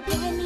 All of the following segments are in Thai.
la.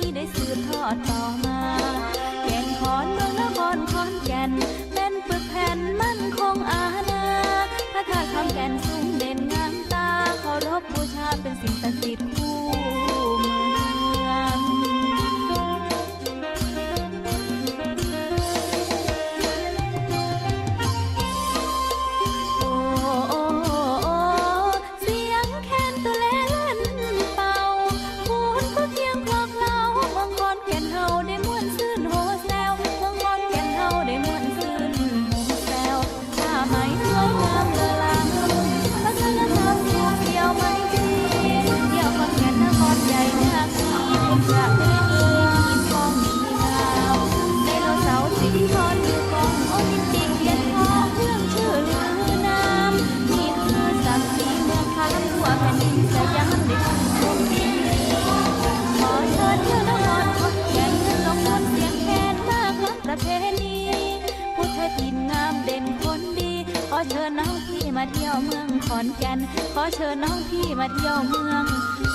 ยกินงามเด่นคนดี ขอเชิญน้องพี่มาเที่ยวเมืองขอนแก่น ขอเชิญน้องพี่มาเที่ยวเมือง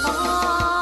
ขอ